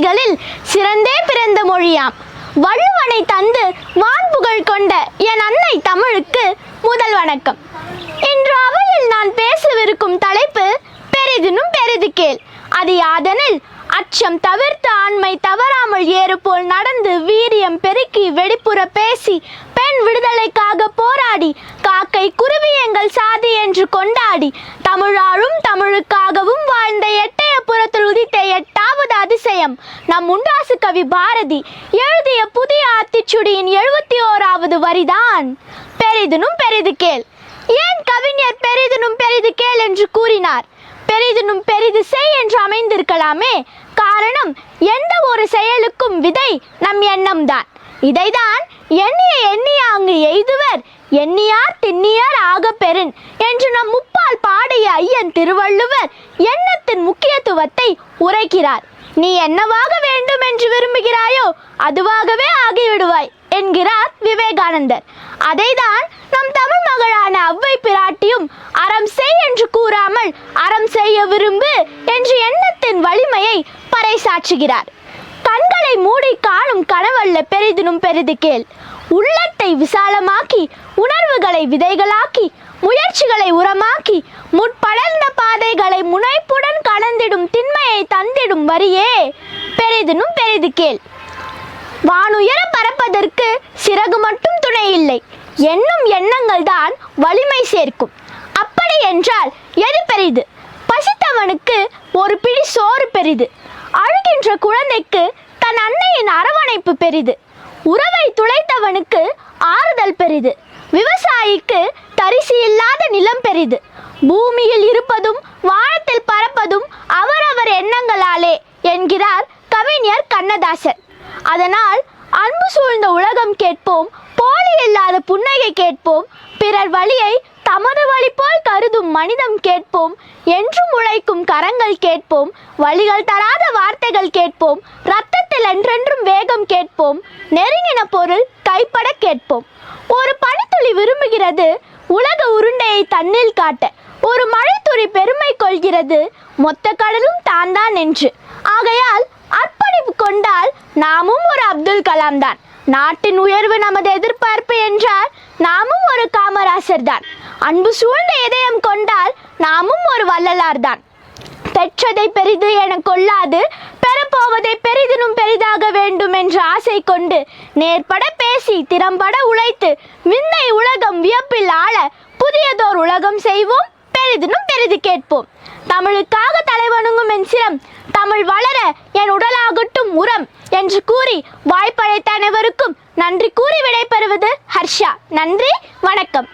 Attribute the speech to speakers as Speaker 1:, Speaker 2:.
Speaker 1: மொழிகளில் சிறந்தே பிறந்த மொழியாம். வள்ளுவனை தந்து வான்புகழ் கொண்ட என் அன்னை தமிழுக்கு முதல் வணக்கம். இன்று அவையில் நான் பேசவிருக்கும் தலைப்பு பெரிதினும் பெரிது கேள். அது யாதெனில் அச்சம் தவிர்த்து ஆண்மை தவறாமல் ஏறு போல் நடந்து வீரியம் பெருக்கி வெடிப்புற பேசி பெண் விடுதலைக்காக போராடி காக்கை குருவி எங்கள் சாதி என்று கொண்ட அதிசயம் நம் உண்டாசு கவி பாரதி எழுதிய புதிய ஆத்திச்சுடியின் எழுபத்தி ஓராவது வரிதான். பெரிதுனும் பெரிது கேள். ஏன் கவிஞர் பெரிதுனும் பெரிது கேள் என்று கூறினார்? பெரிதுனும் பெரிது செய் என்று அமைந்திருக்கலாமே. காரணம் எந்த ஒரு செயலுக்கும் விதை நம் எண்ணம்தான். இதைதான் எண்ணிய எண்ணிய அங்கு எய்துவர். எண்ணியார் திண்ணியார் ஆக பெறின் என்று நம் முப்பால் பாடிய ஐயன் திருவள்ளுவர் எண்ணத்தின் முக்கியத்துவத்தை உரைக்கிறார். நீ என்னவாக வேண்டும் என்று விரும்புகிறாயோ அதுவாகவே ஆகிவிடுவாய் என்கிறார் விவேகானந்தர். அதைதான் நம் தமிழ் மகளான அவ்வை பிராட்டியும் அறம் செய் என்று கூறாமல் அறம் செய்ய விரும்பு என்று எண்ணத்தின் வலிமையை பறைசாற்றுகிறார். கண்களை மூடி காணும் கனவல்ல பெரிதினும் பெரிது கேள். உள்ளத்தை விசாலமாக்கி உணர்வுகளை விதைகளாக்கி முயற்சிகளை உரமாக்கி முற்படர்ந்த பாதைகளை முனைப்புடன் கடந்திடும் வரியே. பெரிதினும் பெரிது கேள். வானுயர பறப்பதற்கு சிறகு மட்டும் துணை இல்லை. எண்ணும் எண்ணங்கள் தான் வலிமை சேர்க்கும். அப்படி என்றால் எது பெரிது? பசித்தவனுக்கு ஒரு பிடி சோறு பெரிது. அழுகின்ற குழந்தைக்கு தன் அன்னையின் அரவணைப்பு பெரிது. உறவை துளைத்தவனுக்கு ஆறுதல் பெரிது. விவசாயிக்கு தரிசு இல்லாத நிலம் பெரிது. பூமியில் இருப்பதும் வானத்தில் பறப்பதும் அவரவர் எண்ணங்களாலே என்கிறார் கவிஞர் கண்ணதாசன். அதனால் அன்பு சூழ்ந்த உலகம் கேட்போம் போலி இல்லாத புன்னகை கேட்போம் பிறர் வழியை தமது வழி போல் கருதும் மனிதம் கேட்போம் என்றும் உழைக்கும் கரங்கள் கேட்போம் வழிகள் தராத வார்த்தைகள் கேட்போம் ரத்தத்தில் என்றென்றும் வேகம் கேட்போம் நெருங்கின பொருள் கைப்பட கேட்போம். ஒரு பனித்துளி விரும்புகிறது உலக உருண்டையை தண்ணில் காட்ட. ஒரு மழைத்துளி பெருமை கொள்கிறது மொத்த கடலும் தான் தான் என்று. ஆகையால் அர்ப்பணிப்பு கொண்டால் நாமும் ஒரு அப்துல் கலாம் தான். நாட்டின் உயர்வு நமது எதிர்பார்ப்பு என்றால் நாமும் ஒரு காமராசர் தான். அன்பு சூழ்ந்த இதயம் கொண்டால் நாமும் ஒரு வள்ளலார் தான். பெற்றதை பெரிது என கொள்ளாது பெறப்போவதை பெரிதினும் பெரிதாக வேண்டும் என்ற ஆசை கொண்டு நேர்பட பேசி திறம்பட உழைத்து விண்ணை உலகம் வியப்பில் ஆள புதியதோர் உலகம் செய்வோம் பெரிதினும் பெரிது கேட்போம். தமிழுக்காக தலைவணங்கும் என் சிரம் தமிழ் வளர என் உடலாகட்டும் உரம் என்று கூறி வாய்ப்பழைத்த அனைவருக்கும் நன்றி கூறி விடைபெறுவது ஹர்ஷா. நன்றி வணக்கம்.